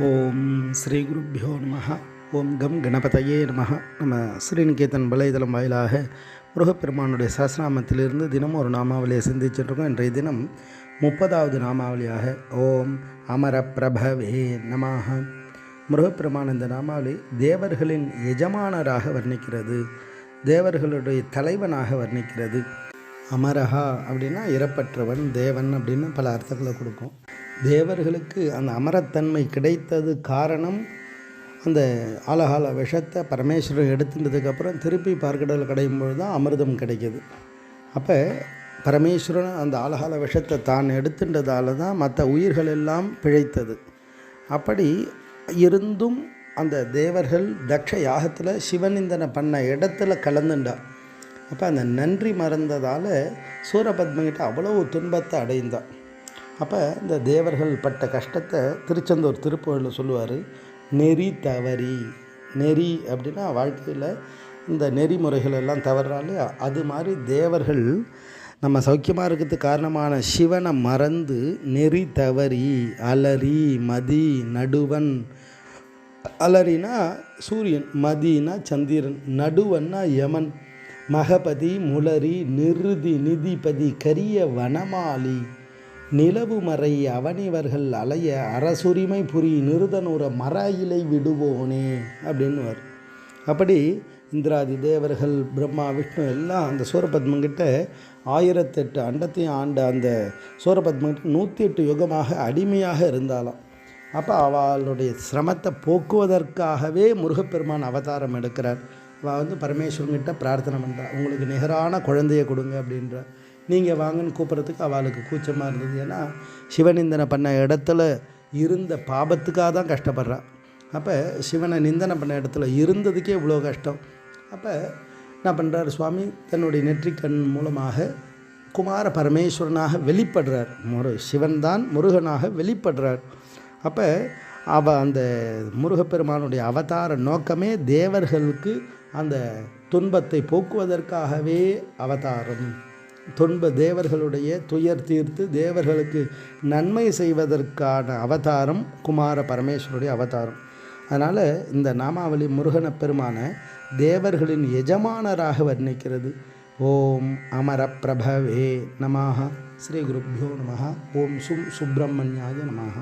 ஓம் ஸ்ரீ குருப்பியோ நம. ஓம் கம் கணபதையே நம. நம்ம ஸ்ரீநிகேதன் வலைதளம் வாயிலாக முருகப்பெருமானுடைய சஹஸ்ரநாமத்திலிருந்து தினமும் ஒரு நாமாவளியை சிந்திச்சிட்ருக்கோம். இன்றைய தினம் முப்பதாவது நாமாவளியாக ஓம் அமர பிரபவே நமாக முருகப்பெருமான் இந்த நாமாவளி தேவர்களின் எஜமானராக வர்ணிக்கிறது. தேவர்களுடைய தலைவனாக வர்ணிக்கிறது. அமரஹா அப்படின்னா இறப்பற்றவன் தேவன் அப்படின்னு பல அர்த்தங்களை கொடுக்கும். தேவர்களுக்கு அந்த அமரத்தன்மை கிடைத்தது காரணம் அந்த ஆலகால விஷத்தை பரமேஸ்வரன் எடுத்துட்டதுக்கப்புறம் திருப்பி பார்க்கடல் கிடைக்கும் பொழுது தான் அமிர்தம் கிடைக்கிது. அப்போ பரமேஸ்வரன் அந்த ஆலகால விஷத்தை தான் எடுத்துட்டதால தான் மற்ற உயிர்கள் எல்லாம் பிழைத்தது. அப்படி இருந்தும் அந்த தேவர்கள் தக்ஷ யாகத்தில் சிவனிந்தனை பண்ண இடத்துல கலந்துண்டா. அப்போ அந்த நன்றி மறந்ததால் சூரபத்மகிட்ட அவ்வளோ துன்பத்தை அடைந்தான் அப்போ இந்த தேவர்கள் பட்ட கஷ்டத்தை திருச்செந்தூர் திருப்புகழில் சொல்லுவார் நெறி தவறி நெறி அப்படின்னா வாழ்க்கையில் இந்த நெறிமுறைகள் எல்லாம் தவறாலே அது மாதிரி தேவர்கள் நம்ம சௌக்கியமாக இருக்கிறதுக்கு காரணமான சிவனை மறந்து நெறி தவறி அலறி மதி நடுவன் அலரினா சூரியன் மதினா சந்திரன் நடுவன்னா யமன் மகபதி முலரி நிருதி நிதிபதி கரிய வனமாலி நிலவு மறை அவனிவர்கள் அலைய அரசுரிமை புரி நிருதனுற மர இலை விடுவோனே அப்படின்னுவார். அப்படி இந்திராதி தேவர்கள் பிரம்மா விஷ்ணு எல்லாம் அந்த சூரபத்மங்கிட்ட ஆயிரத்தெட்டு அண்டத்தையும் ஆண்ட அந்த சூரபத்மங்கிட்ட நூற்றி எட்டு யுகமாக அடிமையாக இருந்தாலாம். அப்போ அவளுடைய சிரமத்தை போக்குவதற்காகவே முருகப்பெருமான் அவதாரம் எடுக்கிறார். அவள் வந்து பரமேஸ்வரன்கிட்ட பிரார்த்தனை பண்ணுறா உங்களுக்கு நிகரான குழந்தைய கொடுங்க அப்படின்ற. நீங்கள் வாங்கன்னு கூப்பிட்றதுக்கு அவளுக்கு கூச்சமாக இருந்தது. ஏன்னா சிவநிந்தனை பண்ண இடத்துல இருந்த பாபத்துக்காக தான் கஷ்டப்படுறான் அப்போ சிவனை நிந்தனை பண்ண இடத்துல இருந்ததுக்கே இவ்வளோ கஷ்டம். அப்போ என்ன பண்ணுறார் சுவாமி? தன்னுடைய நெற்றிக்கண் மூலமாக குமார பரமேஸ்வரனாக வெளிப்படுறார். முரு சிவன் தான் முருகனாக வெளிப்படுறார். அப்போ அவ அந்த முருகப்பெருமானுடைய அவதார நோக்கமே தேவர்களுக்கு அந்த துன்பத்தை போக்குவதற்காகவே அவதாரம். துன்ப தேவர்களுடைய துயர் தீர்த்து தேவர்களுக்கு நன்மை செய்வதற்கான அவதாரம் குமார பரமேஸ்வருடைய அவதாரம். அதனால் இந்த நாமாவளி முருகன பெருமான தேவர்களின் எஜமானராக வர்ணிக்கிறது. ஓம் அமர பிரபவே நமாக ஸ்ரீ குருப்பியோ நமஹா. ஓம் சும் சுப்பிரமணியாய நமாக